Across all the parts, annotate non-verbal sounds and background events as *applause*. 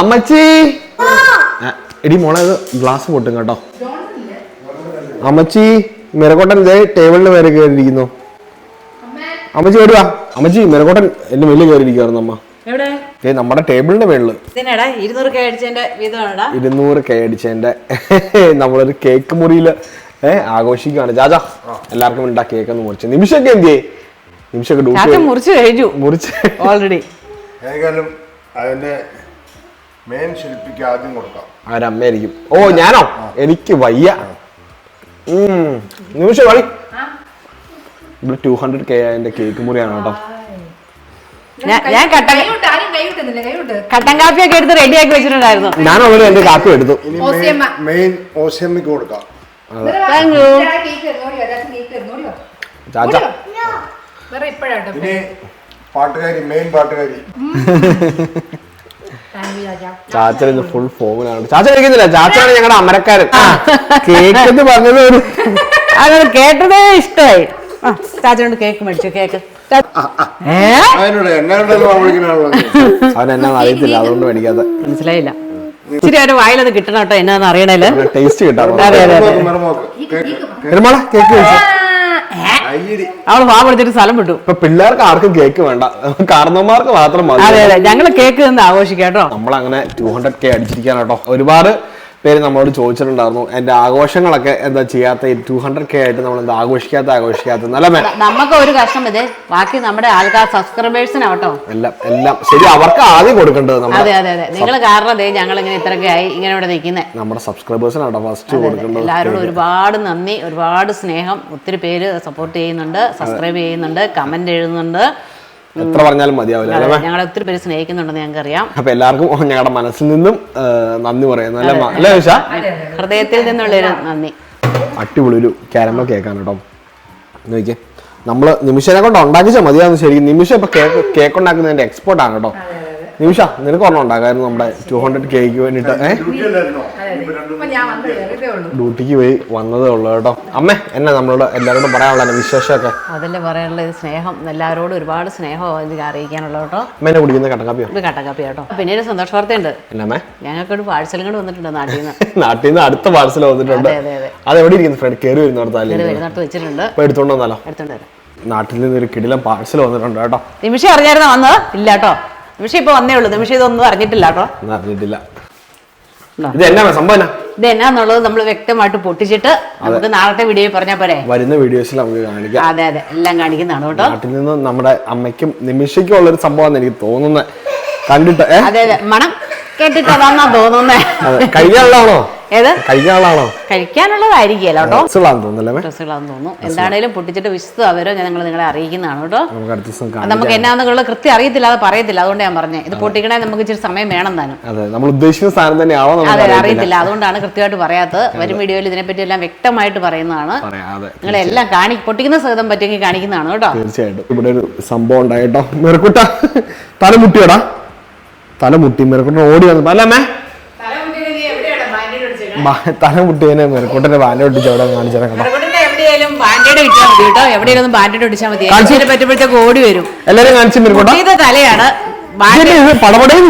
അമ്മച്ചി. എടി മോളെ ഇത് ഗ്ലാസ് പൊട്ടും കേട്ടോ. അമ്മച്ചി മിരക്കോട്ടൻ ദേ ടേബിളിന് മേലെ കയറിയിരിക്കുന്നു അമ്മച്ചി വരുവാ അമ്മച്ചി മിരക്കോട്ടൻ എന്റെ മേലിൽ കയറിയിരിക്കുവായിരുന്നു അമ്മ. ഏ നമ്മുടെ ടേബിളിന്റെ മേളിൽ. ഇരുന്നൂറ് കെ അടിച്ചതിന്റെ അടിച്ചതിന്റെ. നമ്മളൊരു കേക്ക് മുറിയിൽ ഏഹ് ആഘോഷിക്കുകയാണ്. ജാജാ എല്ലാവർക്കും ഉണ്ടാ കേക്ക് ഒന്ന് മുറിച്ച്. നിമിഷമൊക്കെ എന്തിയേ? നിമിഷമൊക്കെ ചാച്ച മുറിച്ച് കഴിഞ്ഞു. മുറിച്ച്. ഓൾറെഡി ഏതായാലും അതിന്റെ മെയിൻ ശില്പിക്ക് ആദ്യം കൊടുക്കാം. ആരമ്മയായിരിക്കും. ഓ ഞാനോ? എനിക്ക് വയ്യ. ഉം. നിമിഷം കളി. ഇവിടെ ടു ഹൺഡ്രഡ് കെ അതിന്റെ കേക്ക് മുറിയാണ് കേട്ടോ. ഞാൻ കട്ടൻ കട്ടൻ കാപ്പിയൊക്കെ എടുത്ത് റെഡിയാക്കി വെച്ചിട്ടുണ്ടായിരുന്നു. ഞാൻ എന്റെ കാപ്പി എടുത്തു. ഇനി. മെയിൻ ഓസിയമ്മക്ക് കൊടുക്കാം. ചാച്ച. ഇനി പാട്ടുകാരി മെയിൻ പാട്ടുകാരി. ചാച്ച ഇന്ന് ഫുൾ ഫോമിലാണ്. ചാച്ച കഴിക്കുന്നില്ല ചാച്ചയാണ് ഞങ്ങളുടെ അമരക്കാരൻ. കേക്ക് എന്ന് പറഞ്ഞത് ഒരു അത് കേട്ടതേ ഇഷ്ടമായി ചാച്ചനോട് കേക്ക് മേടിച്ചു കേക്ക്. അവൻ എന്നാന്ന് അറിയത്തില്ല അതുകൊണ്ട് മേടിക്കാത്ത മനസ്സിലായില്ല. ഇച്ചിരി അവരുടെ വായിലത് കിട്ടണം കേട്ടോ എന്നാന്ന് അറിയണേൽ. ടേസ്റ്റ് കിട്ടാ അതെ, അതെ, അതെ. കേക്ക് കഴിച്ചു? അവൾ പാവം എടുത്തിട്ട് സ്ഥലം വിട്ടു. ഇപ്പൊ പിള്ളേർക്ക് ആർക്കും കേക്ക് വേണ്ട. കാരണവന്മാർക്ക് മാത്രം മതി. അതെ അതെ. ഞങ്ങൾ കേക്ക് തന്നെ ആഘോഷിക്കാം കേട്ടോ. നമ്മളങ്ങനെ ടൂ ഹൺഡ്രഡ് കെ അടിച്ചിരിക്കാൻ കേട്ടോ. ഒരുപാട് പേര് നമ്മളോട് ചോദിച്ചിട്ടുണ്ടായിരുന്നു. എന്റെ ആഘോഷങ്ങളൊക്കെ എന്താ ചെയ്യാത്ത ടു ഹൺഡ്രഡ് കെ ആയിട്ട് നമ്മൾ എന്താ ആഘോഷിക്കാത്ത ആഘോഷിക്കാത്ത? നല്ല മേ നമുക്ക് ഒരു കഷ്ടം ഇത്. ബാക്കി നമ്മുടെ ആൾക്കാർ സബ്സ്ക്രൈബേഴ്സിനാവട്ടോ എല്ലാം എല്ലാം. ശരി അവർക്ക് ആദ്യം കൊടുക്കേണ്ടത് അതെ നമ്മുടെ അതെ. അതെ നിങ്ങൾ കാരണം ദേ ഞങ്ങൾ ഇങ്ങനെ ഇത്രയൊക്കെ ആയി ഇങ്ങനെ ഇവിടെ നിൽക്കുന്നത് നമ്മുടെ സബ്സ്ക്രൈബേഴ്സിനാട്ടോ ഫസ്റ്റ് കൊടുക്കേണ്ടത്. എല്ലാവരോടും ഒരുപാട് നന്ദി ഒരുപാട് സ്നേഹം. ഒത്തിരി പേര് സപ്പോർട്ട് ചെയ്യുന്നുണ്ട് സബ്സ്ക്രൈബ് ചെയ്യുന്നുണ്ട് കമന്റ് എഴുതുന്നുണ്ട്. എത്ര പറഞ്ഞാലും മതിയാവില്ല? ഞങ്ങളെ ഒത്തിരി പേര് സ്നേഹിക്കുന്നുണ്ടെന്ന് ഞങ്ങൾക്ക് അറിയാം അപ്പൊ എല്ലാവർക്കും ഞങ്ങളുടെ മനസ്സിൽ നിന്നും നന്ദി പറയുന്നു അല്ലേ അല്ലേ ഉഷ ഹൃദയത്തിൽ നിന്നുള്ളൊരു നന്ദി. അടിപൊളി ഒരു ക്യാരമൽ കേക്കാണ് കേട്ടോ നോക്കിയേ നമ്മൾ നിമിഷനെ കൊണ്ട് ഉണ്ടാക്കിച്ചാൽ മതിയാന്ന് ശരിക്കും. നിമിഷം ഇപ്പൊ കേക്ക് കേക്ക് ഉണ്ടാക്കുന്നതിന്റെ എക്സ്പോർട്ട് ആണ് കേട്ടോ നിമിഷ നിനക്ക് ഓർമ്മ ഉണ്ടാകായിരുന്നു നമ്മുടെ ടു ഹൺഡ്രഡ് കേക്ക് വേണ്ടിട്ട് ഡ്യൂട്ടിക്ക് പോയി വന്നതേ ഉള്ളൂ കേട്ടോ. അമ്മേ എന്നെ നമ്മളോട് എല്ലാവരോടും പറയാനുള്ള വിശേഷമൊക്കെ? അതല്ലേ പറയാനുള്ള സ്നേഹം. എല്ലാവരോടും ഒരുപാട് സ്നേഹം അറിയിക്കാനുള്ള കേട്ടോ. അമ്മേനെ കുടിക്കുന്ന കട്ടക്കാപ്പിയോ? ഇത് കട്ടക്കാപ്പി കേട്ടോ. പിന്നെ ഒരു സന്തോഷ വാർത്തയുണ്ട്. എന്നമ്മേ ഞങ്ങൾക്കൊരു പാഴ്സലും കൂടെ വന്നിട്ടുണ്ട് നാട്ടിൽ നിന്ന്. *laughs* നാട്ടിൽ നിന്ന് അടുത്ത പാഴ്സൽ വന്നിട്ടുണ്ട്. അതെ, എവിടെ ഇരിക്കുന്നു ഫ്രണ്ട്? കയറി വരുന്നിടത്ത് വെച്ചിട്ടുണ്ട്. ഇപ്പൊ എടുത്തോണ്ട് വന്നാലോ? എടുത്തോണ്ട് നാട്ടിൽ നിന്ന് ഒരു കിടിലം പാഴ്സൽ വന്നിട്ടുണ്ട് കേട്ടോ. നിമിഷം അറിഞ്ഞായിരുന്നു വന്നത്? ഇല്ല കേട്ടോ. നിമിഷം ഇപ്പൊ വന്നേ ഉള്ളൂ. നിമിഷം ഇതൊന്നും അറിഞ്ഞിട്ടില്ല കേട്ടോ. അറിഞ്ഞിട്ടില്ല? ഇത്. സംഭവം ഇത് എന്നാന്നുള്ളത് നമ്മൾ വ്യക്തമായിട്ട് പൊട്ടിച്ചിട്ട് നമുക്ക് നാളത്തെ വീഡിയോ പറഞ്ഞാൽ പോരെ? വരുന്ന വീഡിയോസിൽ നമുക്ക് കാണിക്കാം. അതെ അതെ. എല്ലാം കാണിക്കുന്നതാണ് കേട്ടോ. നാട്ടിൽ നിന്ന് നമ്മുടെ അമ്മയ്ക്കും നിമിഷയ്ക്കും ഉള്ള ഒരു സംഭവം എനിക്ക് തോന്നുന്നത്. കണ്ടിട്ട് അതെ അതെ. മണം. കേട്ടിട്ട് അതാന്നാ തോന്നുന്നേ. കഴിക്കാനുള്ളതാണോ ഏത്? കഴിക്കാനുള്ളതാണോ കഴിക്കാനുള്ളതായിരിക്കില്ല കേട്ടോ. ഡ്രസ്സുകളാന്ന്? തോന്നുന്നു. എന്താണേലും പൊട്ടിച്ചിട്ട് വിശുദ്ധ അവരോ ഞങ്ങൾ നിങ്ങളെ അറിയിക്കുന്നതാണ് കേട്ടോ. നമുക്ക് എന്നാന്നുള്ള കൃത്യം അറിയത്തില്ല അത് പറയത്തില്ല. അതുകൊണ്ട് ഞാൻ പറഞ്ഞത് ഇത് പൊട്ടിക്കണേ നമുക്ക് ഇച്ചിരി സമയം വേണം താനും. അതെ നമ്മൾ ഉദ്ദേശിക്കുന്ന സാധനം തന്നെയാണോ അതെ അറിയത്തില്ല. അതുകൊണ്ടാണ് കൃത്യമായിട്ട് പറയാത്തത്. വരും വീഡിയോയിൽ ഇതിനെപ്പറ്റി എല്ലാം വ്യക്തമായിട്ട് പറയുന്നതാണ്. നിങ്ങളെല്ലാം കാണി പൊട്ടിക്കുന്ന സഹിതം പറ്റിയെങ്കിൽ കാണിക്കുന്നതാണ് കേട്ടോ. തീർച്ചയായിട്ടും. ഇവിടെ ഒരു സംഭവം ഉണ്ടായിട്ടോ? മെറുക്കുട്ട തലമുട്ടിയോടാ? തലമുട്ടി മെറക്കൂട്ടൻ ഓടി വന്നു. അല്ല അമ്മേ. ബാ- തലമുട്ടിയതിനെ മെറുക്കുട്ടന്റെ ബാൻഡ് ഒട്ടിച്ച് അവിടെ കാണിച്ചാൽ ഓടി വരും. എല്ലാരും കാണിച്ചു മെറുക്കുട്ട. പൊട്ടിയത് തലയാണ്. പടപടയും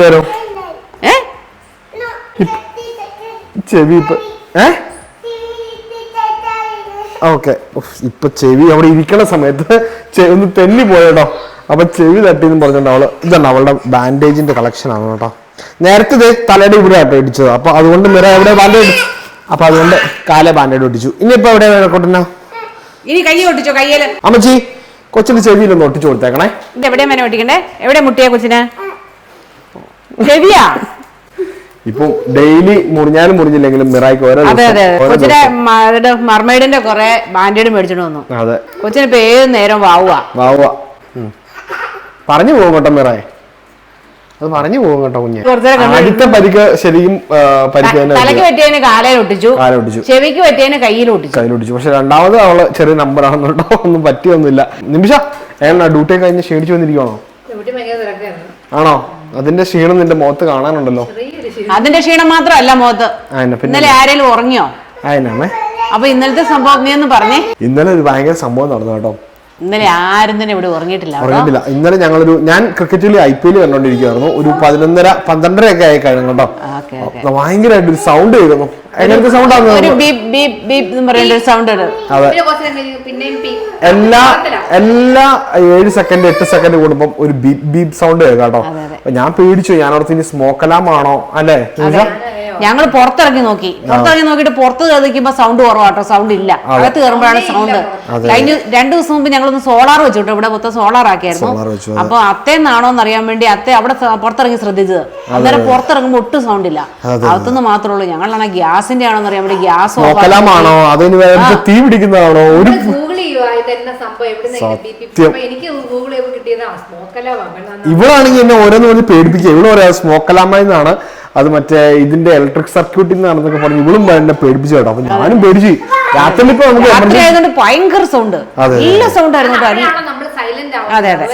നേരം. ചെവി ഇപ്പൊ ഏ? ഓക്കെ. ഇപ്പൊ ചെവി അവിടെ ഇരിക്കണ സമയത്ത് ഒന്ന് തെന്നി പോയട്ടോ അപ്പൊ ചെവി തട്ടിന്ന് പറഞ്ഞിട്ട് അവൾ ഇതാണ് അവളുടെ ബാൻഡേജിന്റെ കളക്ഷൻ ആണ് കേട്ടോ. നേരത്തെ ഇത് തലയുടെ ഇവിടെ ആട്ടോ ഇടിച്ചത്. അപ്പൊ അതുകൊണ്ട് നിറ എവിടെ ബാൻഡേജ് അപ്പൊ അതുകൊണ്ട് കാലെ ബാൻഡേജ് ഒട്ടിച്ചു. ഇനിയിപ്പോ എവിടെ കൊട്ടുന്ന ഇനി കൈ ഒട്ടിച്ചോ? കൈ അമ്മച്ചി കൊച്ചിന്റെ ചെവിയിലൊന്ന് ഒട്ടിച്ചു കൊടുത്തേക്കണേ. ഇത് എവിടെയാ മേനെ ഒട്ടിക്കണ്ടേ എവിടെ മുട്ടിയാ കൊച്ചിന്? ചെവിയാ? ഇപ്പൊ ഡെയിലി മുറിഞ്ഞാലും മുറിഞ്ഞില്ലെങ്കിലും മിറായിക്ക് ഓരോ അതെ അതെ. കൊച്ചിനെ മർമൈഡിന്റെ കുറെ ബാൻഡേഡ് മേടിച്ചിട്ട് വന്നു. അതെ. കൊച്ചിന് ഇപ്പൊ ഏത് നേരം വാവുക വാവ പറഞ്ഞു പോകും കേട്ടോ മിറായി അത് പറഞ്ഞു പോകും കേട്ടോ കുഞ്ഞ്. അടുത്ത ആദ്യത്തെ പരിക്ക് ശരിക്കും പരിക്ക് തലയ്ക്ക് പറ്റിയതിന് കാലയിലൊട്ടിച്ചു കാല ഒട്ടിച്ചു. ചെവിക്ക് പറ്റിയതിന് കയ്യിലൊട്ടിച്ചു കയ്യിലൊട്ടിച്ചു പക്ഷെ രണ്ടാമത് അവൾ ചെറിയ നമ്പർ ആണെന്നുണ്ടോ? ഒന്നും പറ്റിയൊന്നുമില്ല. നിമിഷ ഏണ്ണ ഡ്യൂട്ടി കഴിഞ്ഞ് ക്ഷീണിച്ചു തിരക്കായിരുന്നു. ആണോ? അതിന്റെ ക്ഷീണം നിന്റെ മുഖത്ത് കാണാനുണ്ടല്ലോ. അതിന്റെ ക്ഷീണം മാത്രമല്ല മുഖത്ത്. ഇന്നലെ ആരെങ്കിലും ഉറങ്ങിയോ? എന്നാമേ അപ്പൊ ഇന്നലത്തെ സംഭവം നീ ഒന്ന് പറഞ്ഞേ. ഇന്നലെ ഒരു ഭയങ്കര സംഭവം നടന്നു കേട്ടോ. ഇന്നലെ ആരും തന്നെ ഇവിടെ ഉറങ്ങിയിട്ടില്ല. ഉറങ്ങിയിട്ടില്ല. ഇന്നലെ ഞങ്ങളൊരു ഞാൻ ക്രിക്കറ്റിൽ ഐ പി എൽ കണ്ടോണ്ടിരിക്കുവായിരുന്നു. ഒരു പതിനൊന്നര പന്ത്രണ്ടര ഒക്കെ ആയി കഴിഞ്ഞു കേട്ടോ ഭയങ്കരമായിട്ട് ഒരു സൗണ്ട് ചെയ്തു. എങ്ങനത്തെ സൗണ്ട് ഒരു ആണ് ബീപ് ബീപ് ബീപ് എന്ന് പറയുന്ന ഒരു സൗണ്ട് അതെ. എല്ലാ എല്ലാ ഏഴ് സെക്കൻഡ് എട്ട് സെക്കൻഡ് കൂടുമ്പോൾ ഒരു ബീപ് ബീപ് സൗണ്ട് കേൾക്കാം കേട്ടോ. ഞാൻ പേടിച്ചു. ഞാൻ ഓർത്ത് ഇനി സ്മോക്ക് അലാമാണോ അല്ലേ? ഞങ്ങൾ പുറത്തിറങ്ങി നോക്കി. പുറത്തിറങ്ങി നോക്കിയിട്ട് പുറത്ത് കയറിക്കുമ്പോ സൗണ്ട് കുറവാട്ടോ. സൗണ്ട് ഇല്ല. അകത്ത് കയറുമ്പോഴാണ് സൗണ്ട് കഴിഞ്ഞ രണ്ടു ദിവസം മുമ്പ് ഞങ്ങളൊന്ന് സോളാർ വെച്ചിട്ടുണ്ട്. ഇവിടെ മൊത്തം സോളാർ ആക്കിയായിരുന്നു. അപ്പൊ അത്തേന്നാണോ എന്ന് അറിയാൻ വേണ്ടി അത്തേ അവിടെ പുറത്തിറങ്ങി ശ്രദ്ധിച്ചത്. അന്നേരം പുറത്തിറങ്ങുമ്പോൾ ഒട്ടും സൗണ്ട് ഇല്ല. അകത്തുനിന്ന് മാത്രമേ ഉള്ളൂ. ഞങ്ങളാണ് ഗ്യാസിന്റെ ആണോന്ന് അറിയാൻ വേണ്ടി ഗ്യാസ് സ്മോക്ക് അലാമാണോ അതോ ഇനി വേറെ തീ പിടിക്കുന്നതാണോ? ഒരു ഇവളാണെങ്കിൽ എന്നെ ഓരോന്ന് പറഞ്ഞ് പേടിപ്പിക്കുക. ഇവൾ പറയാ സ്മോക്ക് അലാമ എന്നാണ് അത് മറ്റേ ഇതിന്റെ ഇലക്ട്രിക് സർക്യൂട്ടിൽ നിന്നാണെന്നൊക്കെ പറഞ്ഞു ഇവളും എന്നെ പേടിപ്പിച്ചു കേട്ടോ. അപ്പൊ ഞാനും പേടിച്ചു. രാത്രി ഇപ്പൊ നമുക്ക് രാത്രി emergency- ആയതുകൊണ്ട് ഭയങ്കര സൗണ്ട്. നല്ല സൗണ്ട് ആയിരുന്നു അതെ, അതെ.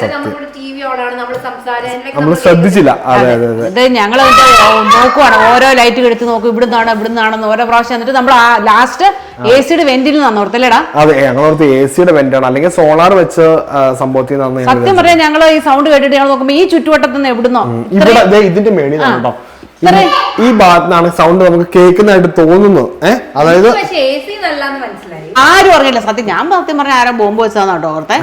നമ്മൾ ശ്രദ്ധിച്ചില്ല. അതെ അതെ. അതെ ഇത് ഞങ്ങൾ നോക്കുവാണ്. ഓരോ ലൈറ്റ് എടുത്ത് നോക്കും. ഇവിടുന്നാണ് ഇവിടുന്നാണെന്ന് ഓരോ പ്രാവശ്യം എന്നിട്ട് നമ്മൾ ലാസ്റ്റ് എ സിയുടെ വെന്റിൽ നിന്നാണ് ഓർത്തല്ലേടാ അതെ ഞങ്ങളോർത്ത് എ സിയുടെ വെന്റാണ് അല്ലെങ്കിൽ സോളാർ വെച്ച് സംഭവത്തിൽ നിന്നാണ് സത്യം പറയാൻ ഞങ്ങൾ ഈ സൗണ്ട് കേട്ടിട്ട് ഞങ്ങൾ നോക്കുമ്പോ ഈ ചുറ്റുവട്ടത്ത് നിന്ന് എവിടുന്നോ ഇവിടെ ഇതിന്റെ മേളിൽ കേട്ടോ. ഈ ഭാഗത്താണ് സൗണ്ട് നമുക്ക് കേൾക്കുന്നതായിട്ട് തോന്നുന്നു ഏഹ് അതായത് ആരും അറിഞ്ഞില്ല സത്യം ഞാൻ സത്യം പറഞ്ഞ ആരോ ബോംബ് കേട്ടോ ഓർത്തെ.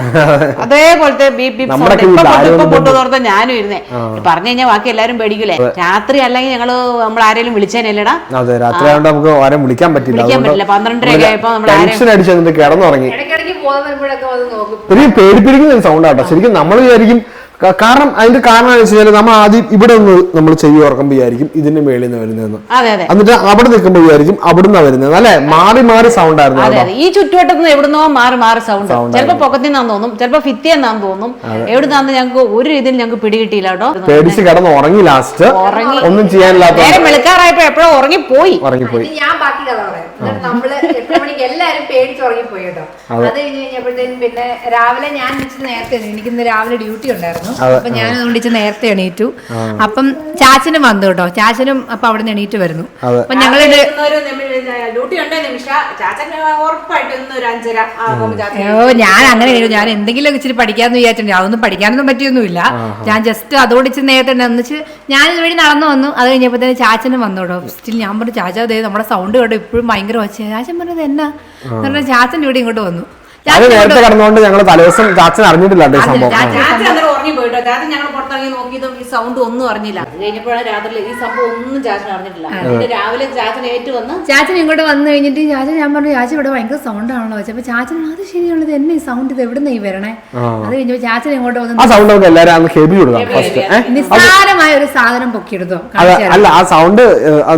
അതേപോലത്തെ ബീപ് ബീപ് നമ്മുടെ സൗണ്ട് ഇപ്പൊ വീട്ടിൽ പൊട്ടു ആരും ഇപ്പൊ ഒന്നും പൊട്ടു ഞാനും ഇരുന്നേ. പറഞ്ഞു കഴിഞ്ഞാൽ ബാക്കി എല്ലാരും പേടിക്കൂലേ. രാത്രി അല്ലെങ്കിൽ ഞങ്ങൾ നമ്മൾ ആരെങ്കിലും വിളിച്ചേനല്ലടാ? അതെ രാത്രി ആയതുകൊണ്ട് നമുക്ക് ആരും വിളിക്കാൻ പറ്റില്ല. വിളിക്കാൻ പറ്റില്ല. പന്ത്രണ്ടരയൊക്കെ ആയപ്പോ നമ്മൾ ആരെയും- കിടന്നുറങ്ങി. പേടിപ്പിടിക്കുന്ന സൗണ്ട് ആട്ടോ. ശരിക്കും നമ്മൾ വിചാരിക്കും കാരണം അതിന്റെ കാരണം എന്ന് വെച്ച് കഴിഞ്ഞാൽ നമ്മൾ ആദ്യം ഇവിടെ ഒന്ന് നമ്മൾ ചെവി ഓർക്കുമ്പോൾ വിചാരിക്കും ഇതിന്റെ മേളിൽ നിന്ന് വരുന്നതെന്ന് അതെ അതെ. എന്നിട്ട് അവിടെ നിൽക്കുമ്പോൾ വിചാരിക്കും അവിടുന്ന് വരുന്നത് അല്ലെ? മാറി മാറി സൗണ്ട് ആയിരുന്നു അതെ ഈ ചുറ്റുവട്ടത്ത് നിന്ന് എവിടുന്നോ മാറി മാറി സൗണ്ട് ചിലപ്പോ പൊക്കത്തിൽ നിന്നാന്ന് തോന്നും. ചിലപ്പോ ഫിത്തിയെന്നാന്ന് തോന്നും. എവിടുന്നാന്ന് ഞങ്ങൾക്ക് ഒരു രീതിയിൽ ഞങ്ങൾക്ക് പിടികിട്ടിയില്ല കേട്ടോ. പേടിച്ച് കിടന്ന് ഉറങ്ങി ലാസ്റ്റ്. ഒന്നും ചെയ്യാനില്ലാത്ത നേരെ വെളുക്കാറായപ്പോ എപ്പോഴോ ഉറങ്ങിപ്പോയി. ഉറങ്ങിപ്പോയി. ഇനി ഞാൻ ബാക്കി കഥ എന്നിട്ട് നമ്മൾ എട്ട് മണിക്ക് എല്ലാരും പേടിച്ച് ഉറങ്ങിപ്പോയി കേട്ടോ. അത്. കഴിഞ്ഞ് കഴിഞ്ഞപ്പോഴത്തേനും പിന്നെ രാവിലെ ഞാൻ ഇച്ചിരി നേരത്തെ എനിക്ക് ഇന്ന് രാവിലെ ഡ്യൂട്ടി ഉണ്ടായിരുന്നു. അപ്പൊ ഞാൻ അതുകൊണ്ട് ഇച്ചിരി നേരത്തെ എണീറ്റു. അപ്പം ചാച്ചനും വന്നു കേട്ടോ. ചാച്ചനും അപ്പൊ അവിടെ നിന്ന് എണീറ്റ് വരുന്നു. അപ്പൊ ഞങ്ങൾ ഡ്യൂട്ടി ഉണ്ടോ നിമിഷ? ചാച്ചൻ ഉറപ്പായിട്ട് ഇന്ന് ഒരു അഞ്ചര ഓ ഞാൻ അങ്ങനെ ഞാൻ എന്തെങ്കിലും ഇച്ചിരി പഠിക്കാന്ന് വിചാരിച്ചിട്ടുണ്ട്. അതൊന്നും പഠിക്കാനൊന്നും പറ്റിയൊന്നുമില്ല. ഞാൻ ജസ്റ്റ് അതുകൊണ്ട് ഇച്ചിരി നേരത്തെ എന്നുവെച്ച് ഞാൻ ഇതുവഴി നടന്നു വന്നു. അത് കഴിഞ്ഞപ്പോഴത്തേന് ചാച്ചനും വന്നു കേട്ടോ. സ്റ്റിൽ ഞാൻ പറഞ്ഞു ചാച്ചാ അതെ നമ്മുടെ സൗണ്ട് കേട്ടോ ഇപ്പോഴും ഭയങ്കര ഒച്ച ചാച്ചൻ പറഞ്ഞത് എന്നാ? പറഞ്ഞ ചാച്ചൻ ഇവിടെ ഇങ്ങോട്ട് വന്നു. അത് ചാച്ചൻ നേരത്തെ കടന്നുകൊണ്ട് ഞങ്ങൾ തലേദിവസം ചാച്ചൻ അറിഞ്ഞിട്ടില്ല അതേ സംഭവം. ചാച്ചൻ അന്നേരം ഉറങ്ങി പോയിട്ടോ ചാച്ചൻ ഞങ്ങൾ പുറത്തിറങ്ങി നോക്കിയതും ഈ സൗണ്ട് ഒന്നും അറിഞ്ഞില്ല. അത് കഴിഞ്ഞപ്പോഴാണ് രാത്രി ഈ സംഭവം ഒന്നും ചാച്ചൻ അറിഞ്ഞിട്ടില്ല. പിന്നെ രാവിലെ ചാച്ചൻ ഏറ്റു വന്ന് ചാച്ചൻ ഇങ്ങോട്ട് വന്നു കഴിഞ്ഞിട്ട് ചാച്ചൻ ഞാൻ പറഞ്ഞു ചാച്ചൻ ഇവിടെ ഭയങ്കര സൗണ്ട് ആണല്ലോ വെച്ചപ്പോ ചാച്ചൻ അത് ശരിയുള്ളത് എന്നെ ഈ സൗണ്ട് ഇത് എവിടെ നീ വരണേ? അത് കഴിഞ്ഞപ്പോ ചാച്ചൻ ഇങ്ങോട്ട് ആ വന്ന് സൗണ്ട് നമുക്ക് എല്ലാവരും ഹെവി കൊടുക്കാം ഫസ്റ്റ് നിസ്സാരമായ ഒരു സാധനം പൊക്കിയെടുത്തോ. അല്ല ആ സൗണ്ട്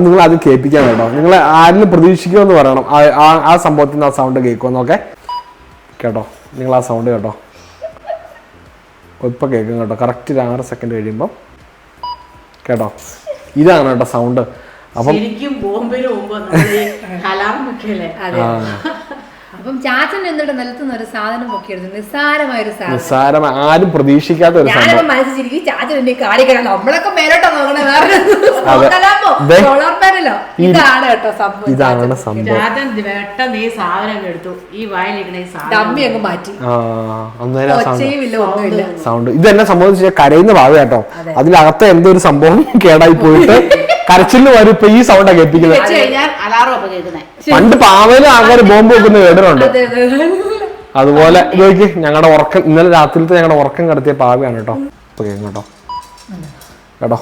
നിങ്ങൾ അത് കേൾപ്പിക്കാൻ വേണ്ടോ നിങ്ങൾ ആരിലും പ്രതീക്ഷിക്കുമെന്ന് പറയണം. ആ സംഭവത്തിൽ നിന്ന് ആ സൗണ്ട് കേൾക്കുമെന്നൊക്കെ കേട്ടോ. നിങ്ങൾ ആ സൗണ്ട് കേട്ടോ. ഇപ്പം കേൾക്കും കേട്ടോ. കറക്റ്റ് ഒരു ആറ് സെക്കൻഡ് കഴിയുമ്പോൾ കേട്ടോ. ഇതാണ് കേട്ടോ സൗണ്ട് അപ്പം ശരിക്കും അലാറം വെക്കല്ലേ അതെ. അപ്പം ചാച്ചൻ എന്നിട്ട് നിലത്തുനിന്ന് ഒരു സാധനം പൊക്കിയെടുത്തു. നിസ്സാരമായ ഒരു സാധനം. നിസ്സാരം ആരും പ്രതീക്ഷിക്കാത്ത ഒരു സാധനം സംഭവം. മനസ്സിച്ചിരിക്കും ചാച്ചൻ എന്നെ കാണിക്കണം നമ്മളൊക്കെ മേലോട്ടാ നോക്കണേ വേറെ ദേ. സോളാർ പാനലോ ഇതാണ് കേട്ടോ സംഭവം. ഇതാണ് സംഭവം. ചാച്ചൻ പെട്ടെന്ന് ഈ സാധനം എടുത്തു. ഈ വായിലിരിക്കണ ഈ സാധനം. ഡമ്മി അങ്ങ് മാറ്റി. ആ അന്നേരം ആ സൗണ്ട് ഒച്ചയും ഇല്ല ഒന്നുമില്ല സൗണ്ട് ഇത് എന്നെ സംബന്ധിച്ച് കരയുന്ന ഭാഗം കേട്ടോ. അതിനകത്ത് എന്തോ ഒരു സംഭവം കേടായി പോയിട്ട് *laughs* കരച്ചിലിന് വരും ഇപ്പൊ ഈ സൗണ്ടാ കേൾപ്പിക്കുന്നത്. പണ്ട് പാവയിലും ആൾക്കാർ ബോംബ് വെക്കുന്ന കേട്ടിട്ടുണ്ട്. അതെ, അതെ. അതുപോലെ ഇതൊക്കെ ഞങ്ങളുടെ ഉറക്കം ഇന്നലെ രാത്രിയിലത്തെ ഞങ്ങളുടെ ഉറക്കം കടത്തിയ പാവയാണ് കേട്ടോ. ഇപ്പൊ കേട്ടോ. കേട്ടോ.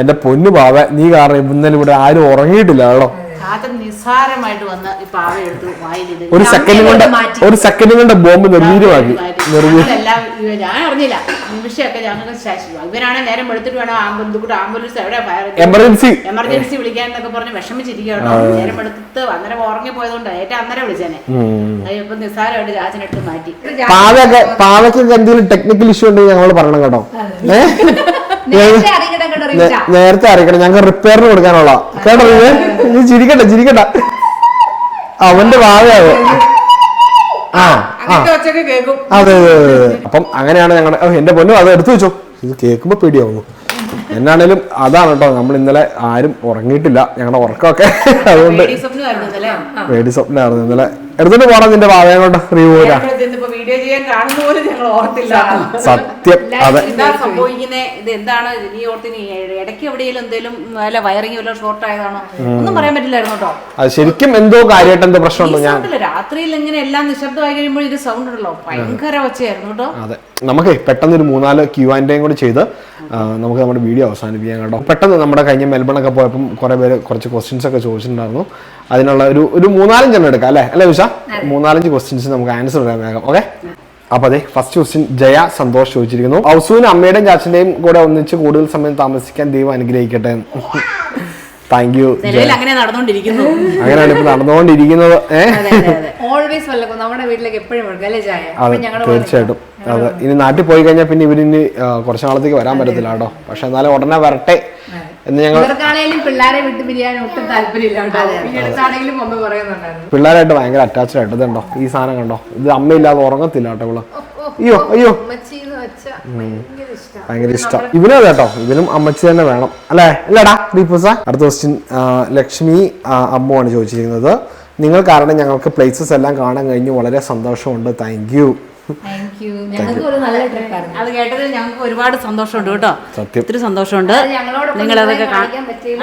എന്റെ പൊന്നു പാവ നീ കാരണം ഇന്നലെ ഇവിടെ ആരും ഉറങ്ങിയിട്ടില്ല കേട്ടോ. ചാച്ചൻ നിസ്സാരമായിട്ട് വന്ന് ഈ പാവ എടുത്ത് വായിലിട്ട് ഒരു സെക്കൻഡ് കൊണ്ട് ഒരു സെക്കൻഡ് കൊണ്ട് ബോംബ് നിർവീര്യമാക്കി. നിർവീര്യ ഞങ്ങളെല്ലാം ഞാൻ അറിഞ്ഞില്ല. നിമിഷമൊക്കെ ഞങ്ങൾക്ക് ശാശി ഇവരാണ് നേരം എടുത്തിട്ട് വേണം ആംബുലൻസ് ആംബുലൻസ് എവിടെ എമർജൻസി എമർജൻസി വിളിക്കാന്നൊക്കെ പറഞ്ഞ് വിഷമിച്ചിരിക്കുകയാണ്. നേരം എടുത്ത് അന്നേരം ഉറങ്ങി പോയതുകൊണ്ട് ഏറ്റവും അന്നേരം വിളിച്ചേനെ. ഇപ്പൊ നിസ്സാരമായിട്ട് ചാച്ചനെടുത്ത് മാറ്റി. പാവയൊക്കെ പാവയ്ക്കൊക്കെ എന്തെങ്കിലും ടെക്നിക്കൽ ഇഷ്യൂ ഉണ്ടെങ്കിൽ ഞങ്ങൾ പറയണം കേട്ടോ? നേരത്തെ അറിയിക്കണം. ഞങ്ങൾക്ക് റിപ്പയറിന് കൊടുക്കാനുള്ള കേട്ടോ നീ? ചിരിക്കട്ടെ ചിരിക്കണ്ട അവന്റെ ഭാവയാണ് ആ അതെ അതെ അതെ. അപ്പം അങ്ങനെയാണ് ഞങ്ങളുടെ എന്റെ പൊന്നും അത് എടുത്തു വെച്ചു. ഇത് കേൾക്കുമ്പോ പേടിയാവുന്നു. എന്നാണേലും അതാണ് കേട്ടോ. നമ്മൾ ഇന്നലെ ആരും ഉറങ്ങിയിട്ടില്ല. ഞങ്ങളുടെ ഉറക്കമൊക്കെ അതുകൊണ്ട് പേടി സ്വപ്നമായിരുന്നു ഇന്നലെ. എടുത്തിട്ട് പോണം നിന്റെ കൊണ്ട് റീവൂരാ വീഡിയോ ചെയ്യാൻ കാണുന്ന പോലും ഞങ്ങൾ ഓർത്തില്ല. സത്യം അതെ. എന്താ സംഭവിക്കുന്നത് ഇത് എന്താണ് ഈ ഓർത്തിന് ഇടയ്ക്ക് എവിടെയെങ്കിലും എന്തെങ്കിലും വല്ല വയറിങ് വല്ല ഷോർട്ട് ആയതാണോ? ഒന്നും പറയാൻ പറ്റില്ലായിരുന്നു കേട്ടോ. അത് ശരിക്കും എന്തോ കാര്യമായിട്ട് എന്തോ പ്രശ്നമുണ്ടോ ഞാൻ. രാത്രിയിൽ ഇങ്ങനെ എല്ലാം നിശബ്ദമായി കഴിയുമ്പോൾ ഇത് സൗണ്ട് ഉണ്ടല്ലോ ഭയങ്കര ഒച്ചയായിരുന്നു കേട്ടോ. അതെ. നമുക്ക് പെട്ടെന്ന് ഒരു മൂന്നാൽ ക്യൂ ആൻഡേയും കൂടി ചെയ്ത് നമുക്ക് നമ്മുടെ വീഡിയോ അവസാനിപ്പിക്കാൻ കേട്ടോ. പെട്ടെന്ന് നമ്മുടെ കഴിഞ്ഞ മെൽബണൊക്കെ പോയപ്പോൾ കുറെ പേര് കുറച്ച് ക്വസ്റ്റ്യൻസ് ഒക്കെ ചോദിച്ചിട്ടുണ്ടായിരുന്നു. അതിനുള്ള ഒരു ഒരു മൂന്നാലഞ്ചെണ്ണം എടുക്കാം അല്ലേ? അല്ലേ ഉഷ? മൂന്നാലഞ്ച് ക്വസ്റ്റ്യൻസ് നമുക്ക് ആൻസർ ചെയ്യാൻ വേഗം ഓക്കെ അപ്പൊ അതെ ഫസ്റ്റ് ക്വസ്റ്റ്യൻ ജയ സന്തോഷ് ചോദിച്ചിരിക്കുന്നു. ഔസുവിന് അമ്മയുടെയും ചാച്ചന്റെയും കൂടെ ഒന്നിച്ച് കൂടുതൽ സമയം താമസിക്കാൻ ദൈവം അനുഗ്രഹിക്കട്ടെ. താങ്ക് യു അങ്ങനെ നടന്നുകൊണ്ടിരിക്കുന്നു. അങ്ങനെയാണ് ഇപ്പൊ നടന്നുകൊണ്ടിരിക്കുന്നത് അതെ അതെ അതെ. *laughs* ഓൾവേസ് വെള്ളക്കും നമ്മുടെ വീട്ടിലേക്ക് എപ്പോഴും അതെ തീർച്ചയായിട്ടും. അതെ. ഇനി നാട്ടിൽ പോയി കഴിഞ്ഞാൽ പിന്നെ ഇവരിനി കുറച്ചു കുറച്ച് നാളത്തേക്ക് വരാൻ പറ്റത്തില്ല കേട്ടോ. പക്ഷെ എന്നാലും ഉടനെ വരട്ടെ. എന്ന് ഞങ്ങൾ പിള്ളേരെ വിട്ട് പിരിയാൻ ഒട്ടും താല്പര്യമില്ല പറയുന്നുണ്ടായിരുന്നു. പിള്ളേരായിട്ട് ഭയങ്കര അറ്റാച്ച്ഡ് ആയിട്ട് ഇതുണ്ടോ ഈ സാധനം കണ്ടോ? ഇത് അമ്മയില്ലാതെ ഉറങ്ങത്തില്ല കേട്ടോ ഇവൾ. അയ്യോ അയ്യോ. അമ്മച്ചീന്ന് വെച്ചാ ഭയങ്കര ഇഷ്ടം. ഭയങ്കര ഇഷ്ടം. ഇവനും അതെ കേട്ടോ. ഇവനും അമ്മച്ചി തന്നെ വേണം. അല്ലേ? അല്ലടാ ദീപൂസ. അടുത്ത ക്വസ്റ്റ്യൻ ലക്ഷ്മി അമ്മുവാണ് ചോദിച്ചിരിക്കുന്നത്. നിങ്ങൾ കാരണം ഞങ്ങൾക്ക് പ്ലേസസ് എല്ലാം കാണാൻ കഴിഞ്ഞു. വളരെ സന്തോഷമുണ്ട്. താങ്ക് അത് കേട്ടതിൽ ഞങ്ങൾക്ക് ഒരുപാട് സന്തോഷമുണ്ട് കേട്ടോ. ഒത്തിരി സന്തോഷമുണ്ട്. നിങ്ങളതൊക്കെ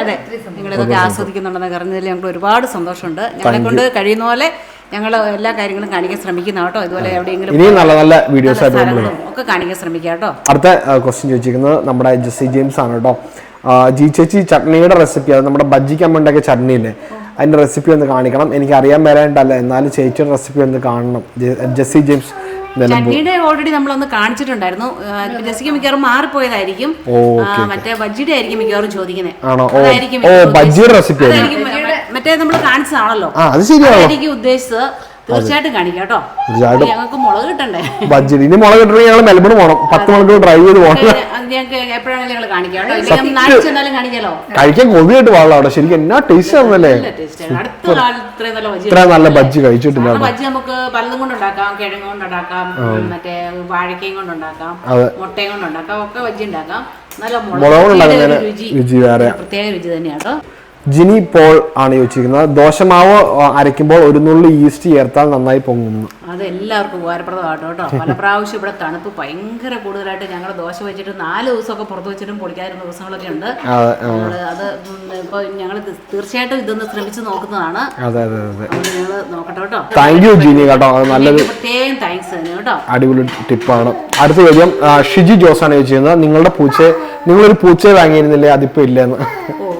അതെ. നിങ്ങളിതൊക്കെ ആസ്വദിക്കുന്നുണ്ടെന്ന് അറിഞ്ഞതിൽ ഞങ്ങൾക്ക് ഒരുപാട് സന്തോഷമുണ്ട്. ഞങ്ങളെ കൊണ്ട് കഴിയുന്ന പോലെ ഞങ്ങൾ എല്ലാ കാര്യങ്ങളും കാണിക്കാൻ ശ്രമിക്കുന്ന കേട്ടോ. ഇതുപോലെ എവിടെയെങ്കിലും ഇനി നല്ല നല്ല വീഡിയോസ് ആയിട്ട് ഒക്കെ കാണിക്കാൻ ശ്രമിക്കുക കേട്ടോ. അടുത്ത ക്വസ്റ്റ്യൻ ചോദിച്ചിരിക്കുന്നത് നമ്മുടെ ജെസ്സി ജെയിംസ് ആണ് കേട്ടോ. ജി ചേച്ചി ചട്നിയുടെ റെസിപ്പി അത് നമ്മുടെ ബജ്ജിക്ക് അമ്മ ഉണ്ടാക്കിയ ചട്നിയില്ലേ? അതിന്റെ റെസിപ്പി ഒന്ന് കാണിക്കണം. എനിക്ക് അറിയാൻ മേലായിട്ടല്ല. എന്നാലും ചേച്ചിയുടെ റെസിപ്പി ഒന്ന് കാണണം. ജെസ്സി ജെയിംസ് ചട്നിയുടെ ഓൾറെഡി നമ്മളൊന്ന് കാണിച്ചിട്ടുണ്ടായിരുന്നു. ജസിക്ക് മിക്കവാറും മാറിപ്പോയതായിരിക്കും. മറ്റേ ബജ്ജിയുടെ ആയിരിക്കും മിക്കവാറും ചോദിക്കുന്നത്. അതായിരിക്കും മറ്റേ നമ്മൾ കാണിച്ചതാണല്ലോ. ആ അത് ശരിയാണോ? അതായിരിക്കും ഉദ്ദേശിച്ചത്. തീർച്ചയായിട്ടും കാണിക്കാം കേട്ടോ. ഞങ്ങൾക്ക് മുളക് കിട്ടണ്ടേ? ബജ്ജി ഇനി മുളക് കിട്ടണമെങ്കിൽ ഞങ്ങൾ മെൽബൺ പോകണം പത്ത് മണിക്കൂർ ഡ്രൈവ് ചെയ്ത് പോകണം ഞങ്ങൾക്ക് എപ്പോഴാണെങ്കിലും ഞങ്ങൾ കാണിക്കാം നാട്ടിൽ ചെന്നാലും കാണിക്കാലോ? കഴിക്കാൻ കൊതിയായിട്ട് പാടില്ല അവിടെ ശരിക്കും എന്നാ ടേസ്റ്റ് ആണല്ലേ ഇത്ര നല്ല ബജ്ജി കഴിച്ചിട്ടില്ല. ബജ്ജി നമുക്ക് പലതും കൊണ്ടുണ്ടാക്കാം കിഴങ്ങ് കൊണ്ടുണ്ടാക്കാം മറ്റേ വാഴക്കയും കൊണ്ടുണ്ടാക്കാം. മുട്ടയും കൊണ്ടുണ്ടാക്കാം ഒക്കെ ബജ്ജി ഉണ്ടാക്കാം. നല്ല മുളക് രുചി. പ്രത്യേക രുചി തന്നെയാണ് കേട്ടോ. ജിനി പോൾ ആണ് ചോദിച്ചിരിക്കുന്നത് ദോശമാവ് അരയ്ക്കുമ്പോൾ ഒരു നുള്ളി ഈസ്റ്റ് ചേർത്താൽ നന്നായി പൊങ്ങുന്നു. അത് എല്ലാവർക്കും ഉപകാരപ്രദമാട്ടോ കേട്ടോ. പല പ്രാവശ്യം ഇവിടെ തണുപ്പ് ഭയങ്കര കൂടുതലായിട്ട് ഞങ്ങൾ ദോശ വെച്ചിട്ട് നാല് ദിവസമൊക്കെ പുറത്ത് വെച്ചിട്ടും പൊളിക്കാതിരുന്ന ദിവസങ്ങളൊക്കെ ഉണ്ട്. അതെ ഇപ്പൊ ഞങ്ങൾ തീർച്ചയായിട്ടും ഇതൊന്ന് ശ്രമിച്ചു നോക്കുന്നതാണ്. അതെ അതെ അതെ അതുകൊണ്ട് ഞങ്ങൾ നോക്കട്ടെ കേട്ടോ. താങ്ക് യു ജിനി കേട്ടോ. നല്ലൊരു പ്രത്യേകം താങ്ക്സ് കേട്ടോ. അടിപൊളി ടിപ്പാണ്. അടുത്ത ചോദ്യം ഷിജി ജോസാണ് ചോദിച്ചിരുന്നത് നിങ്ങളുടെ പൂച്ചയെ നിങ്ങളൊരു പൂച്ചയെ വാങ്ങിയിരുന്നില്ലേ? അതിപ്പോ ഇല്ലെന്ന്.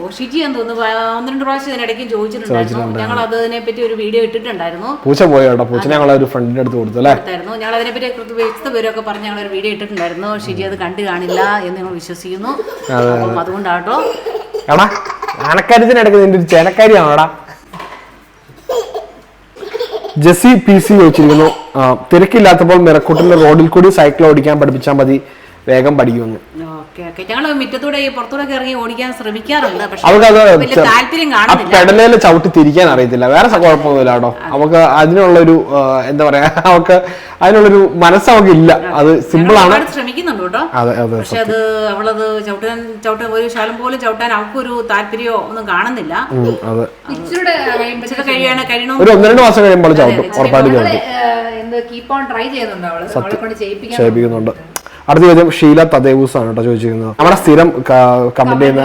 ഓ ഷിജി എന്ന് തോന്നുന്നു ഒന്ന് രണ്ട് പ്രാവശ്യം ഇതിനിടയ്ക്ക് ചോദിച്ചിട്ടുണ്ടായിരുന്നു. ഞങ്ങൾ അതിനെ പറ്റി ഒരു വീഡിയോ ഇട്ടിട്ടുണ്ടായിരുന്നു. പൂച്ച പോയോട്ടോ പൂച്ച ഞങ്ങൾ ഒരു ഫ്രണ്ടിന്റെ അടുത്ത് കൊടുത്തു അല്ലേ? ഞങ്ങൾ അതിനെപ്പറ്റി കൃത്യ വ്യക്ത പേരൊക്കെ പറഞ്ഞ് ഞങ്ങൾ ഒരു വീഡിയോ ഇട്ടിട്ടുണ്ടായിരുന്നു. ഷിജി അത് കണ്ടു കാണില്ല എന്ന് ഞങ്ങൾ വിശ്വസിക്കുന്നു. അപ്പം അതുകൊണ്ടാട്ടോ. എടാ ആനക്കാര്യത്തിനിടയ്ക്ക് നിന്റെ ഒരു ചേനക്കാരിയാണോടാ? ജെസ്സി പി സി ചോദിച്ചിരിക്കുന്നു. തിരക്കില്ലാത്തപ്പോൾ മിറക്കൂട്ടിന്റെ റോഡിൽ കൂടി സൈക്കിൾ ഓടിക്കാൻ പഠിപ്പിച്ചാൽ മതി. വേഗം പഠിക്കുമെന്ന്. Okay okay. ഞങ്ങൾ മുറ്റത്തൂടെ ഈ പുറത്തൂടെ ഇറങ്ങി ഓടിക്കാൻ ശ്രമിക്കാറുണ്ട് പക്ഷെ താല്പര്യം കാണുന്നില്ല. ചവിട്ടി തിരിക്കാൻ അറിയത്തില്ല. വേറെ കുഴപ്പമൊന്നുമില്ല കേട്ടോ. ഒരു അതിനുള്ളൊരു എന്താ പറയാ *laughs* അവക്ക് അതിനുള്ളൊരു മനസ്സ് അവക്ക് ഇല്ല അത് സിമ്പിൾ ആണ് ശ്രമിക്കുന്നുണ്ട് കേട്ടോ. അതെ അതെ പക്ഷെ അത് അവളത് ചവിട്ടാൻ ചവിട്ടാൻ ഒരു ശാലം പോലും ചവിട്ടാൻ അവക്കൊരു താല്പര്യമോ ഒന്നും കാണുന്നില്ല. ഒരു ഒന്ന് രണ്ട് മാസം കഴിയുമ്പോൾ ചവിട്ടും ഉറപ്പായിട്ട് ചവിട്ടും. എന്തോ കീപ്പ് ഓൺ ട്രൈ ചെയ്യുന്നുണ്ട് അവൾ. അവളെ ചെയ്യിപ്പിക്കുന്നുണ്ട് അടുത്ത ചോദ്യം ഷീല തദേവൂസ് ആണ് കേട്ടോ ചോദിച്ചിരിക്കുന്നത്. നമ്മുടെ സ്ഥിരം കമന്റ് ചെയ്യുന്ന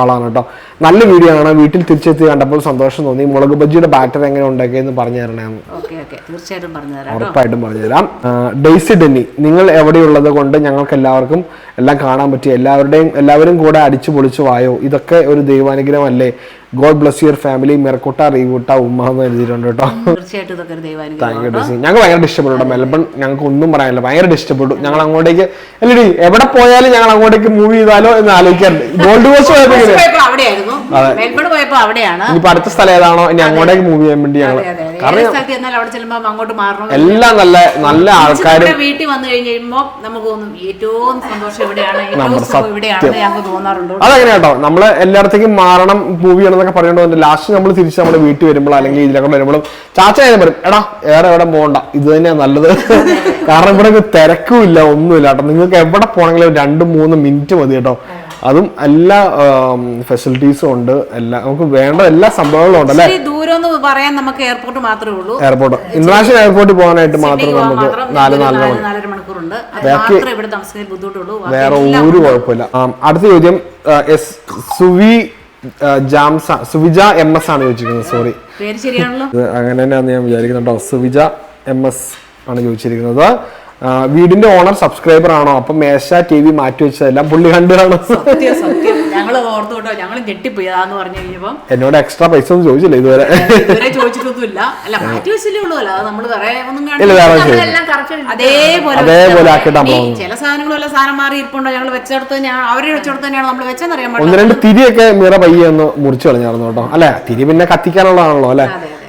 ആളാണ് കേട്ടോ. നല്ല വീഡിയോ ആണ്. വീട്ടിൽ തിരിച്ചെത്തി കണ്ടപ്പോൾ സന്തോഷം തോന്നി. മുളക് ബജ്ജിയുടെ ബാറ്റർ എങ്ങനെ ഉണ്ടാക്കിയെന്ന് പറഞ്ഞു തരണേന്ന് ഉറപ്പായിട്ടും പറഞ്ഞുതരാം ഡെയ്സി ഡെന്നി നിങ്ങൾ എവിടെയുള്ളത് കൊണ്ട് ഞങ്ങൾക്ക് എല്ലാവർക്കും എല്ലാം കാണാൻ പറ്റി. എല്ലാവരുടെയും എല്ലാവരും കൂടെ അടിച്ചു പൊളിച്ചു വായോ? ഇതൊക്കെ ഒരു ദൈവാനുഗ്രഹമല്ലേ? ഗോഡ് ബ്ലസ് യുവർ ഫാമിലി മെറക്കോട്ട റീവൂട്ട ഉമ്മ എന്ന് എഴുതിയിട്ടുണ്ട് കേട്ടോ. ഞങ്ങൾക്ക് ഭയങ്കര ഇഷ്ടപ്പെട്ടു മെൽബൺ ഞങ്ങൾക്ക് ഒന്നും പറയാനില്ല. ഭയങ്കര ഇഷ്ടപ്പെട്ടു. ഞങ്ങൾ അങ്ങോട്ടേക്ക് അല്ലടി എവിടെ പോയാലും ഞങ്ങൾ അങ്ങോട്ടേക്ക് മൂവ് ചെയ്താലോ എന്ന് ആലോചിക്കാറുണ്ട്. ഗോൾഡ് കോസ്റ്റ് പോയപ്പോ അവിടെയാണ്. ഇനിയിപ്പോ അടുത്ത സ്ഥലം ഏതാണോ ഇനി അങ്ങോട്ടേക്ക് മൂവ് ചെയ്യാൻ വേണ്ടി ഞങ്ങൾ എല്ലാം നല്ല നല്ല ആൾക്കാരും വീട്ടിൽ വന്നു കഴിഞ്ഞാൽ നമുക്ക് തോന്നും ഏറ്റവും സന്തോഷം ഇവിടെയാണ് അതങ്ങനെ കേട്ടോ. നമ്മൾ എല്ലായിടത്തേക്കും മാറണം മൂവ് ചെയ്യണം എന്നൊക്കെ പറയുന്നത് ലാസ്റ്റ് നമ്മൾ തിരിച്ച് നമ്മുടെ വീട്ടിൽ വരുമ്പോൾ അല്ലെങ്കിൽ ഇതിലൊക്കെ വരുമ്പോഴും ചാച്ച ഞാൻ പറയും എടാ വേറെ എവിടെ പോകണ്ട ഇത് തന്നെയാണ് നല്ലത്. *laughs* കാരണം ഇവിടെ തിരക്കുമില്ല ഒന്നുമില്ല കേട്ടോ. നിങ്ങൾക്ക് എവിടെ പോകണമെങ്കിലും രണ്ട് മൂന്ന് മിനിറ്റ് മതി കേട്ടോ. അതും എല്ലാ ഫെസിലിറ്റീസും ഉണ്ട്. എല്ലാ നമുക്ക് വേണ്ട എല്ലാ സംഭവങ്ങളും ഉണ്ട് അല്ലേ? ദൂരം പറയാൻ നമുക്ക് എയർപോർട്ട് മാത്രമേ ഉള്ളൂ. എയർപോർട്ട് ഇന്റർനാഷണൽ എയർപോർട്ടിൽ പോകാനായിട്ട് മാത്രം നമുക്ക് നാല് നാലര മണിക്കൂറുണ്ട്. വേറെ ഒരു കുഴപ്പമില്ല. അടുത്ത ചോദ്യം S Suvi ജാംസ Suvija M S ആണ് ചോദിച്ചിരിക്കുന്നത് സോറി അങ്ങനെ തന്നെയാണെന്ന് ഞാൻ വിചാരിക്കുന്നുണ്ടോ സുവിജ എം എസ് ആണ് ചോദിച്ചിരിക്കുന്നത്. വീടിന്റെ ഓണർ സബ്സ്ക്രൈബർ ആണോ അപ്പൊ മേശ ടി വി മാറ്റി വെച്ചതെല്ലാം പുള്ളി കണ്ടു സത്യം. സത്യം ഞങ്ങൾ ഓർത്തു കേട്ടോ ഞങ്ങൾ ഞെട്ടിപ്പോയതാന്ന് പറഞ്ഞു കഴിഞ്ഞപ്പം. എന്നോട് എക്സ്ട്രാ പൈസ ഒന്നും ചോദിച്ചില്ല ഇതുവരെ. ഇതുവരെ ചോദിച്ചിട്ടൊന്നുമില്ല. അല്ല മാറ്റി വെച്ചില്ലേ ഉള്ളൂ അല്ല നമ്മൾ വേറെ ഒന്നും കാണില്ല അതേപോലെ അതേപോലെ ചില സാധനങ്ങളും വല്ല സാധനം മാറി ഇരിപ്പുണ്ടോ? ഞങ്ങൾ വെച്ചെടുത്ത് അവരെ വെച്ചെടുത്ത് തന്നെയാണ് നമ്മൾ വെച്ചെന്നറിയാൻ ഒന്ന് രണ്ട് തിരിയൊക്കെ മിറ പയ്യൊന്ന് മുറിച്ചു കളഞ്ഞായിരുന്നു കേട്ടോ. അല്ലെ? തിരി പിന്നെ കത്തിക്കാനുള്ളതാണല്ലോ അല്ലെ?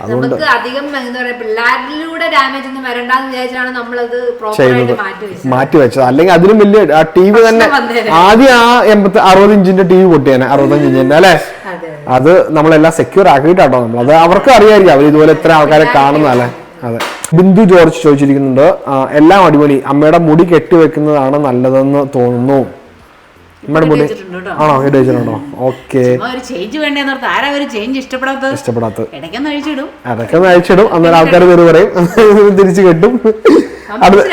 അതുകൊണ്ട് നമുക്ക് അധികം എന്താ പറയാ പിള്ളേരിലൂടെ ഡാമേജ് ഒന്നും വരണ്ടെന്ന് വിചാരിച്ചാണ് നമ്മളത് ആയിട്ട് മാറ്റി വെച്ചത്. മാറ്റി വെച്ചത്. അല്ലെങ്കിൽ അതിലും വലിയ ആ ടി വി തന്നെ വന്നേനെ. ആദ്യം ആ എൺപത്തി അറുപത് ഇഞ്ചിന്റെ ടി വി പൊട്ടിയാണ് അറുപത്തഞ്ച് ഇഞ്ചിന്റെ അല്ലെ? അതെ അത്. നമ്മളെല്ലാം സെക്യൂർ ആക്കിയിട്ടാട്ടോ നമ്മൾ അത് അവർക്ക് അറിയായിരിക്കും. അവർ ഇതുപോലെ ഇത്ര ആൾക്കാരെ കാണുന്നതല്ലേ? അതെ. ബിന്ദു ജോർജ് ചോദിച്ചിരിക്കുന്നുണ്ട് ആ, എല്ലാം അടിപൊളി. അമ്മയുടെ മുടി കെട്ടിവെക്കുന്നതാണ് നല്ലതെന്ന് തോന്നുന്നു. അമ്മയുടെ മുടി. ആണോ? ഇട്ട് വെച്ചിട്ടുണ്ടോ ഓക്കെ ഇഷ്ടപ്പെടാത്ത ഇടയ്ക്കൊന്ന് അഴിച്ചിടും അതൊക്കെ ഒന്ന് അയച്ചിടും അന്നേരം ആൾക്കാർ തെറി പറയും. *laughs* തിരിച്ചു കെട്ടും. അടുത്ത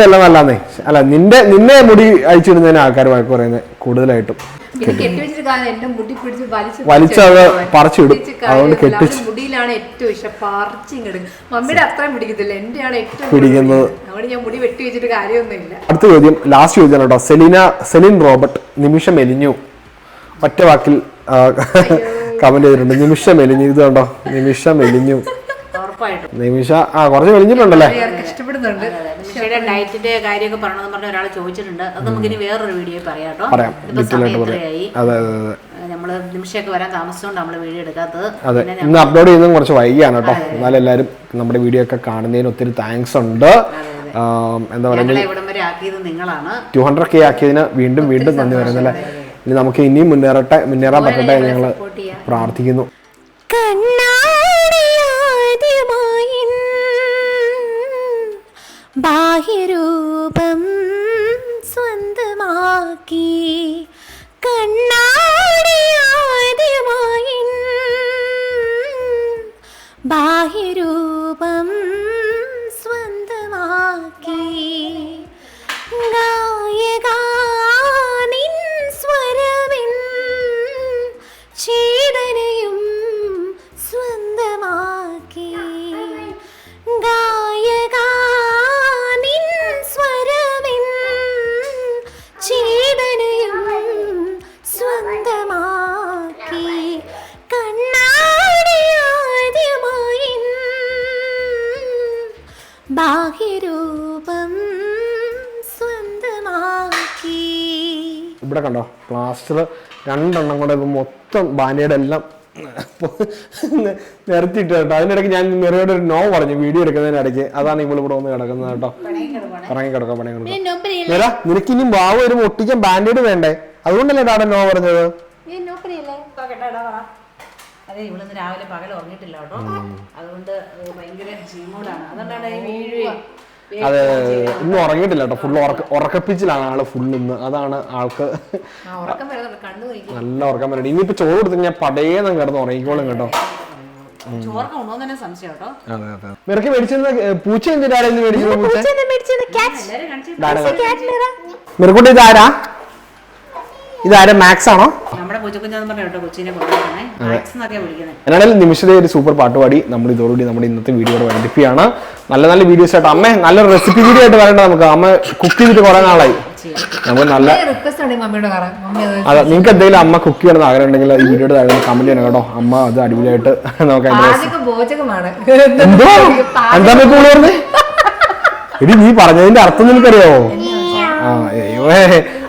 എല്ലാം നല്ലാന്നേ അല്ല നിന്റെ നിന്നെ മുടി അഴിച്ചിടുന്നതിന് ആൾക്കാർ വഴക്ക് പറയുന്നത് കൂടുതലായിട്ടും. പിന്നെ കെട്ടിവെച്ചിട്ട് കാലം എന്റെ മുടി പിടിച്ച് വലിച്ച് വലിച്ച് അത് പറിച്ചിടും. അതുകൊണ്ട് കെട്ടിച്ച് മുടിയിലാണ് ഏറ്റവും ഇഷ്ടം. പറിച്ചിങ്ങെടുക്കും മമ്മിയുടെ അത്രയും പിടിക്കത്തില്ല. എന്റെയാണ് ഏറ്റവും പിടിക്കുന്നത്. അതുകൊണ്ട് ഞാൻ മുടി വെട്ടി വെച്ചിട്ട് കാര്യമൊന്നുമില്ല. അടുത്ത ചോദ്യം ലാസ്റ്റ് ചോദ്യം കേട്ടോ സെലീന സെലിൻ റോബർട്ട് നിമിഷം മെലിഞ്ഞു. ഒറ്റ വാക്കിൽ കമന്റ് ചെയ്തിട്ടുണ്ട്. നിമിഷം മെലിഞ്ഞു. ഇത് കണ്ടോ? നിമിഷം മെലിഞ്ഞു. ഉറപ്പായിട്ടും. നിമിഷ ആ കുറച്ച് മെലിഞ്ഞിട്ടുണ്ടല്ലേ? ഇയാൾക്ക് നിമിഷയുടെ ഡയറ്റിന്റെ കാര്യമൊക്കെ പറയണമെന്ന് പറഞ്ഞ ഒരാൾ ചോദിച്ചിട്ടുണ്ട്. അത് നമുക്ക് ഇനി വേറൊരു വീഡിയോ പറയാം കേട്ടോ. സമയം എത്രയായി? നമ്മൾ നിമിഷമൊക്കെ വരാൻ താമസിച്ചുകൊണ്ട് നമ്മൾ വീഡിയോ എടുക്കാത്തത് അതെ. പിന്നെ ഇന്ന് അപ്ലോഡ് ചെയ്യുന്നത് കുറച്ച് വൈകിയാണ് കേട്ടോ. എന്നാലും എല്ലാവരും നമ്മുടെ വീഡിയോ ഒക്കെ കാണുന്നതിന് ഒത്തിരി താങ്ക്സ് ഉണ്ട്. എന്താ പറയുക ടു ഹൺഡ്രഡ് കെ ആക്കിയതിന് വീണ്ടും വീണ്ടും നന്ദി പറയുന്നല്ലേ? ഇനി നമുക്ക് ഇനിയും മുന്നേറട്ടെ മുന്നേറാൻ പറ്റട്ടെ എന്ന് ഞങ്ങൾ പ്രാർത്ഥിക്കുന്നു. ബാഹ്യരൂപം സ്വന്തമാക്കി കണ്ണാടിയാദ്യമായി ബാഹ്യരൂപം പ്ലാസ്റ്റർ രണ്ടെണ്ണം കൂടെ ഇപ്പൊ മൊത്തം ബാനയുടെ എല്ലാം നിരത്തിയിട്ട് കേട്ടോ. അതിനിടയ്ക്ക് ഞാൻ നിറയോട് ഒരു നോ പറഞ്ഞു. വീഡിയോ എടുക്കുന്നതിനിടയ്ക്ക് അതാണ് ഇവിടെ ഇവിടെ വന്ന് കിടക്കുന്നത് കേട്ടോ. ഇറങ്ങി കിടക്കാം പണി കിടക്കാം മെറ നിനക്ക് ഇനി വാവ് ഒരു ഒട്ടിക്കാൻ ബാൻഡേഡ് വേണ്ടേ? അതുകൊണ്ടല്ലേ ഡാഡ നോ പറഞ്ഞത്? അതെ ഇവിടുന്ന് രാവിലെ പകൽ ഉറങ്ങിയിട്ടില്ല കേട്ടോ. അതുകൊണ്ട് ഭയങ്കര ക്ഷീമോടാണ് അതുകൊണ്ടാണ് ഈ വീഴുകയും അതെ ഇന്നും ഉറങ്ങിയിട്ടില്ല കേട്ടോ. ഫുൾ ഉറക്ക ഉറക്കപ്പിച്ചിലാണ് ആൾ ഫുള്ള് ഇന്ന്. അതാണ് ആൾക്ക് ആ ഉറക്കം വരുന്നുണ്ട് കണ്ണു നോക്കി നല്ല ഉറക്കം വരണ്ട. ഇനിയിപ്പോ ചോറ് കൊടുത്ത് ഞാൻ പടേന്ന് കിടന്ന് ഉറങ്ങിക്കോളും കേട്ടോ. മിറക്ക് പൂച്ച മിറക്കുട്ടി ഇതാരാ? ഇതാരാ? മാക്സ് ആണോ? എന്നാലും നിമിഷത്തെ ഒരു സൂപ്പർ പാട്ടുപാടി നമ്മൾ ഇതോടുകൂടി നമ്മുടെ ഇന്നത്തെ വീഡിയോയുടെ വൈൻഡിപ്പിയാണ് നല്ല നല്ല വീഡിയോസ് ആയിട്ട് അമ്മ നല്ല റെസിപ്പി വീഡിയോ ആയിട്ട് വരേണ്ട നമുക്ക്. അമ്മ കുക്ക് ചെയ്തിട്ട് കുറെ നാളായി. നമുക്ക് നല്ല അത് നിങ്ങൾക്ക് എന്തെങ്കിലും അമ്മ കുക്ക് ചെയ്യണമെന്ന് ആഗ്രഹം ഉണ്ടെങ്കിൽ ഈ വീഡിയോയുടെ താഴെ കമന്റ് ചെയ്യണം കേട്ടോ. അമ്മ അത് അടിപൊളിയായിട്ട് നമുക്ക് എന്തോ? കൂടുതൽ ഇനി നീ പറഞ്ഞതിന്റെ അർത്ഥം നിനക്കറിയാവോ? ആ അയ്യോ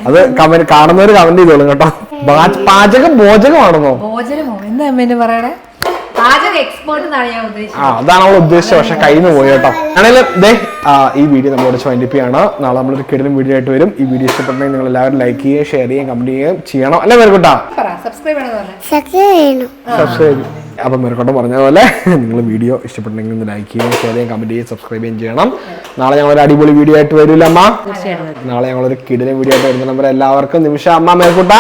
അത് കമന്റ് കാണുന്നവര് കമന്റ് ചെയ്തോളും കേട്ടോ. പാച- പാചകം ഭോജകമാണെന്നോ ഭോജനമോ എന്താ പറയണേ? ആ അതാണ് അവൾ ഉദ്ദേശിച്ചത്. പക്ഷെ കഴിഞ്ഞു പോയി കേട്ടോ. ആണെങ്കിലും ദേ ഈ വീഡിയോ നമ്മളോട് വൈൻഡിപ്പിയാണ് നാളെ നമ്മളൊരു കിടലും വീഡിയോ ആയിട്ട് വരും. ഈ വീഡിയോ ഇഷ്ടപ്പെട്ടെങ്കിൽ നിങ്ങൾ എല്ലാവരും ലൈക്ക് ചെയ്യുകയും ഷെയർ ചെയ്യുകയും കമന്റ് ചെയ്യുകയും ചെയ്യണം. അല്ലെ മേൽക്കൂട്ടാ? സബ്സ്ക്രൈബ് അപ്പം പറഞ്ഞ പോലെ നിങ്ങൾ വീഡിയോ ഇഷ്ടപ്പെട്ടെങ്കിൽ ഒന്ന് ലൈക്ക് ചെയ്യുകയും ഷെയർ ചെയ്യുകയും കമന്റ് ചെയ്യുകയും സബ്സ്ക്രൈബ് ചെയ്യുകയും ചെയ്യണം. നാളെ ഞങ്ങൾ ഒരു അടിപൊളി വീഡിയോ ആയിട്ട് വരില്ല അമ്മ? നാളെ ഞങ്ങളൊരു കിടിലൻ വീഡിയോ ആയിട്ട് വരുന്ന നമ്പർ എല്ലാവർക്കും. നിമിഷ അമ്മ മേൽക്കൂട്ട.